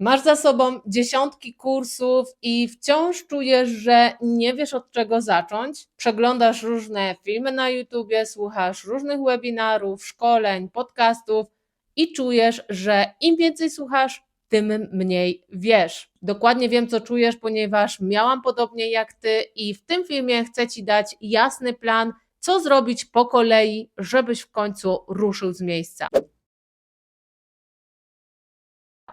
Masz za sobą dziesiątki kursów i wciąż czujesz, że nie wiesz od czego zacząć. Przeglądasz różne filmy na YouTubie, słuchasz różnych webinarów, szkoleń, podcastów i czujesz, że im więcej słuchasz, tym mniej wiesz. Dokładnie wiem, co czujesz, ponieważ miałam podobnie jak ty i w tym filmie chcę ci dać jasny plan, co zrobić po kolei, żebyś w końcu ruszył z miejsca.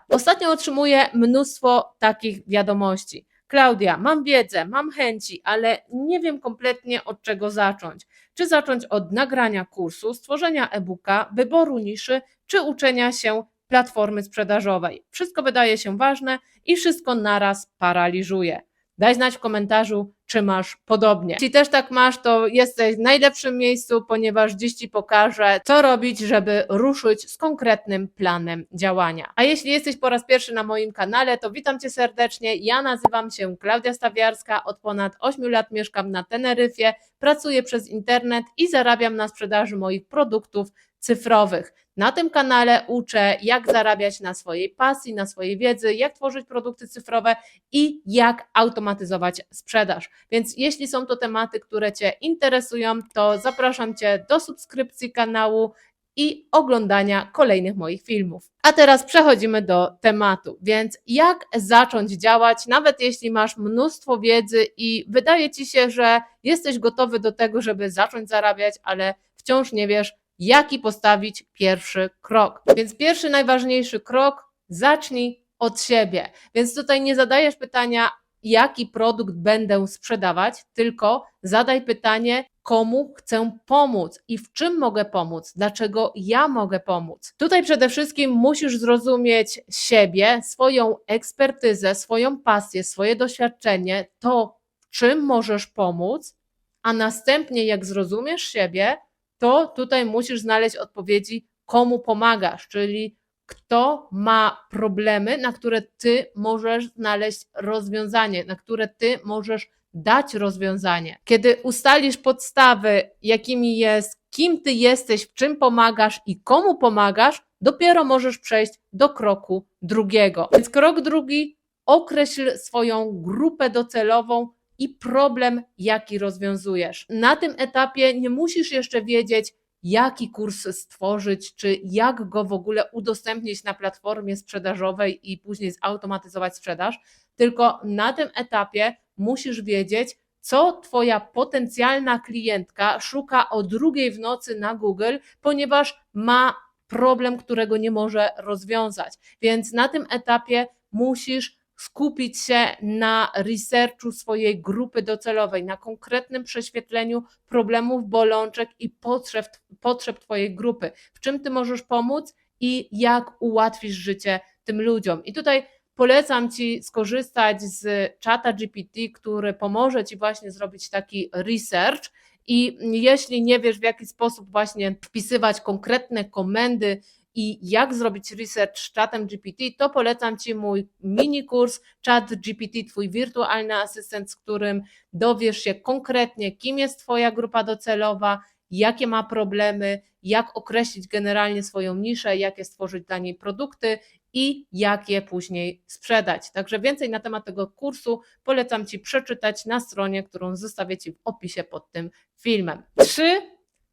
Ostatnio otrzymuję mnóstwo takich wiadomości. Klaudia, mam wiedzę, mam chęci, ale nie wiem kompletnie od czego zacząć. Czy zacząć od nagrania kursu, stworzenia e-booka, wyboru niszy, czy uczenia się platformy sprzedażowej. Wszystko wydaje się ważne i wszystko naraz paraliżuje. Daj znać w komentarzu, czy masz podobnie. Jeśli też tak masz, to jesteś w najlepszym miejscu, ponieważ dziś Ci pokażę, co robić, żeby ruszyć z konkretnym planem działania. A jeśli jesteś po raz pierwszy na moim kanale, to witam Cię serdecznie. Ja nazywam się Klaudia Stawiarska, od ponad 8 lat mieszkam na Teneryfie, pracuję przez internet i zarabiam na sprzedaży moich produktów cyfrowych. Na tym kanale uczę, jak zarabiać na swojej pasji, na swojej wiedzy, jak tworzyć produkty cyfrowe i jak automatyzować sprzedaż. Więc jeśli są to tematy, które Cię interesują, to zapraszam Cię do subskrypcji kanału i oglądania kolejnych moich filmów. A teraz przechodzimy do tematu. Więc jak zacząć działać, nawet jeśli masz mnóstwo wiedzy i wydaje ci się, że jesteś gotowy do tego, żeby zacząć zarabiać, ale wciąż nie wiesz, jaki postawić pierwszy krok. Więc pierwszy, najważniejszy krok, zacznij od siebie. Więc tutaj nie zadajesz pytania, jaki produkt będę sprzedawać, tylko zadaj pytanie, komu chcę pomóc i w czym mogę pomóc, dlaczego ja mogę pomóc. Tutaj przede wszystkim musisz zrozumieć siebie, swoją ekspertyzę, swoją pasję, swoje doświadczenie, to czym możesz pomóc, a następnie jak zrozumiesz siebie, to tutaj musisz znaleźć odpowiedzi, komu pomagasz, czyli kto ma problemy, na które ty możesz znaleźć rozwiązanie, na które ty możesz dać rozwiązanie. Kiedy ustalisz podstawy, jakimi jest, kim ty jesteś, w czym pomagasz i komu pomagasz, dopiero możesz przejść do kroku drugiego. Więc krok drugi, określ swoją grupę docelową, i problem, jaki rozwiązujesz. Na tym etapie nie musisz jeszcze wiedzieć, jaki kurs stworzyć, czy jak go w ogóle udostępnić na platformie sprzedażowej i później zautomatyzować sprzedaż, tylko na tym etapie musisz wiedzieć, co Twoja potencjalna klientka szuka o drugiej w nocy na Google, ponieważ ma problem, którego nie może rozwiązać. Więc na tym etapie musisz skupić się na researchu swojej grupy docelowej, na konkretnym prześwietleniu problemów, bolączek i potrzeb, potrzeb Twojej grupy. W czym Ty możesz pomóc i jak ułatwisz życie tym ludziom. I tutaj polecam Ci skorzystać z czata GPT, który pomoże Ci właśnie zrobić taki research. I jeśli nie wiesz, w jaki sposób właśnie wpisywać konkretne komendy i jak zrobić research z czatem GPT, to polecam Ci mój mini kurs Chat GPT, Twój wirtualny asystent, z którym dowiesz się konkretnie, kim jest Twoja grupa docelowa, jakie ma problemy, jak określić generalnie swoją niszę, jakie stworzyć dla niej produkty i jak je później sprzedać. Także więcej na temat tego kursu polecam Ci przeczytać na stronie, którą zostawię Ci w opisie pod tym filmem. 3.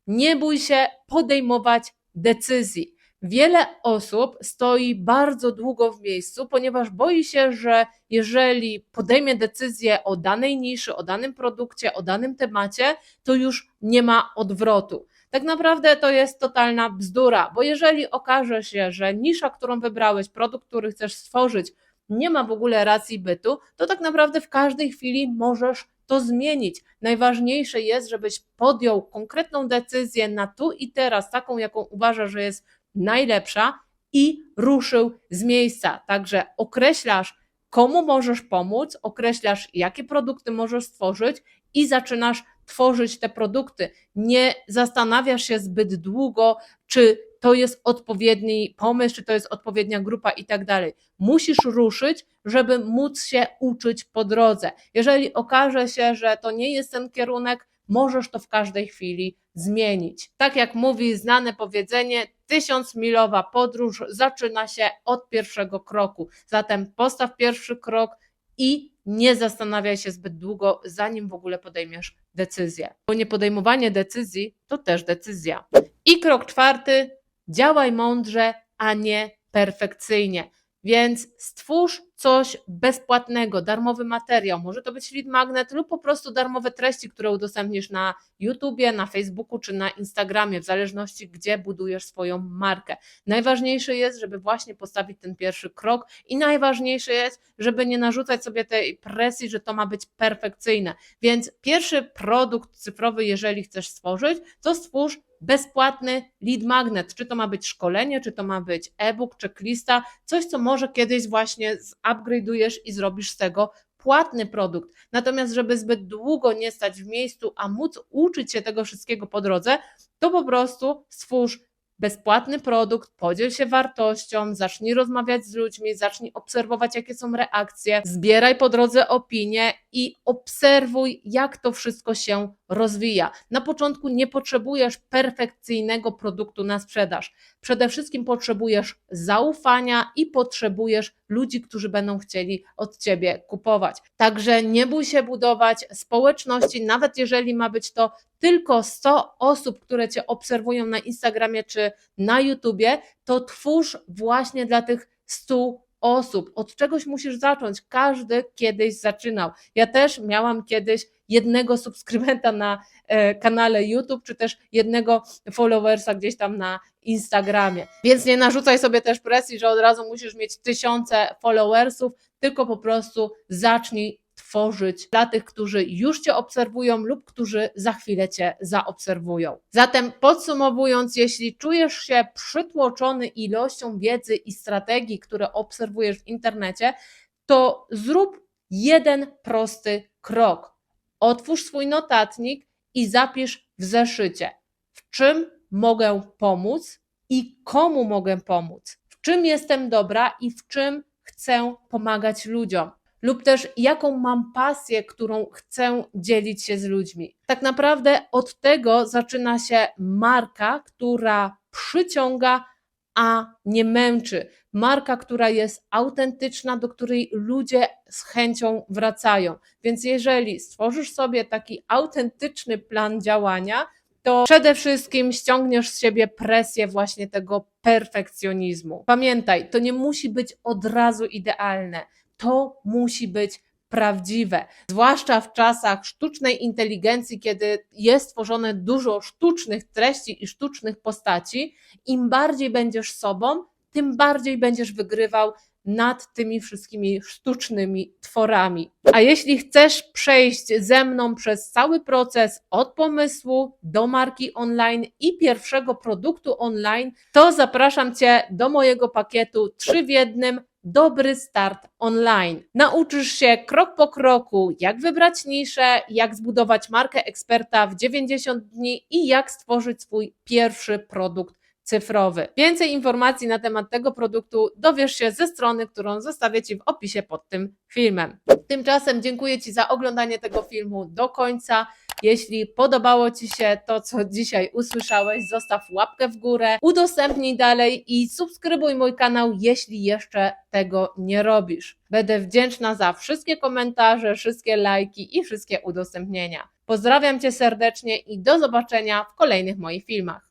Nie bój się podejmować decyzji. Wiele osób stoi bardzo długo w miejscu, ponieważ boi się, że jeżeli podejmie decyzję o danej niszy, o danym produkcie, o danym temacie, to już nie ma odwrotu. Tak naprawdę to jest totalna bzdura, bo jeżeli okaże się, że nisza, którą wybrałeś, produkt, który chcesz stworzyć, nie ma w ogóle racji bytu, to tak naprawdę w każdej chwili możesz to zmienić. Najważniejsze jest, żebyś podjął konkretną decyzję na tu i teraz, taką, jaką uważasz, że jest najlepsza i ruszył z miejsca. Także określasz, komu możesz pomóc, określasz, jakie produkty możesz stworzyć i zaczynasz tworzyć te produkty. Nie zastanawiasz się zbyt długo, czy to jest odpowiedni pomysł, czy to jest odpowiednia grupa i tak dalej. Musisz ruszyć, żeby móc się uczyć po drodze. Jeżeli okaże się, że to nie jest ten kierunek, możesz to w każdej chwili zmienić. Tak jak mówi znane powiedzenie, tysiącmilowa podróż zaczyna się od pierwszego kroku. Zatem postaw pierwszy krok i nie zastanawiaj się zbyt długo, zanim w ogóle podejmiesz decyzję. Bo nie podejmowanie decyzji to też decyzja. I krok czwarty, działaj mądrze, a nie perfekcyjnie. Więc stwórz coś bezpłatnego, darmowy materiał. Może to być lead magnet lub po prostu darmowe treści, które udostępnisz na YouTubie, na Facebooku czy na Instagramie, w zależności gdzie budujesz swoją markę. Najważniejsze jest, żeby właśnie postawić ten pierwszy krok i najważniejsze jest, żeby nie narzucać sobie tej presji, że to ma być perfekcyjne. Więc pierwszy produkt cyfrowy, jeżeli chcesz stworzyć, to stwórz bezpłatny lead magnet. Czy to ma być szkolenie, czy to ma być e-book, checklista, coś, co może kiedyś właśnie zupgrade'ujesz i zrobisz z tego płatny produkt. Natomiast, żeby zbyt długo nie stać w miejscu, a móc uczyć się tego wszystkiego po drodze, to po prostu stwórz bezpłatny produkt, podziel się wartością, zacznij rozmawiać z ludźmi, zacznij obserwować, jakie są reakcje, zbieraj po drodze opinie i obserwuj, jak to wszystko się rozwija. Na początku nie potrzebujesz perfekcyjnego produktu na sprzedaż. Przede wszystkim potrzebujesz zaufania i potrzebujesz ludzi, którzy będą chcieli od ciebie kupować. Także nie bój się budować społeczności, nawet jeżeli ma być to tylko 100 osób, które cię obserwują na Instagramie czy na YouTubie, to twórz właśnie dla tych 100 osób. Od czegoś musisz zacząć. Każdy kiedyś zaczynał. Ja też miałam kiedyś jednego subskrybenta na e, kanale YouTube, czy też jednego followersa gdzieś tam na Instagramie. Więc nie narzucaj sobie też presji, że od razu musisz mieć tysiące followersów, tylko po prostu zacznij tworzyć dla tych, którzy już Cię obserwują lub którzy za chwilę Cię zaobserwują. Zatem podsumowując, jeśli czujesz się przytłoczony ilością wiedzy i strategii, które obserwujesz w internecie, to zrób jeden prosty krok. Otwórz swój notatnik i zapisz w zeszycie, w czym mogę pomóc i komu mogę pomóc, w czym jestem dobra i w czym chcę pomagać ludziom lub też jaką mam pasję, którą chcę dzielić się z ludźmi. Tak naprawdę od tego zaczyna się marka, która przyciąga, a nie męczy. Marka, która jest autentyczna, do której ludzie z chęcią wracają. Więc jeżeli stworzysz sobie taki autentyczny plan działania, to przede wszystkim ściągniesz z siebie presję właśnie tego perfekcjonizmu. Pamiętaj, to nie musi być od razu idealne to musi być prawdziwe. Zwłaszcza w czasach sztucznej inteligencji, kiedy jest tworzone dużo sztucznych treści i sztucznych postaci, im bardziej będziesz sobą, tym bardziej będziesz wygrywał nad tymi wszystkimi sztucznymi tworami. A jeśli chcesz przejść ze mną przez cały proces od pomysłu do marki online i pierwszego produktu online, to zapraszam Cię do mojego pakietu 3 w dobry start online. Nauczysz się krok po kroku, jak wybrać niszę, jak zbudować markę eksperta w 90 dni i jak stworzyć swój pierwszy produkt cyfrowy. Więcej informacji na temat tego produktu dowiesz się ze strony, którą zostawię Ci w opisie pod tym filmem. Tymczasem dziękuję Ci za oglądanie tego filmu do końca. Jeśli podobało Ci się to, co dzisiaj usłyszałeś, zostaw łapkę w górę, udostępnij dalej i subskrybuj mój kanał, jeśli jeszcze tego nie robisz. Będę wdzięczna za wszystkie komentarze, wszystkie lajki i wszystkie udostępnienia. Pozdrawiam Cię serdecznie i do zobaczenia w kolejnych moich filmach.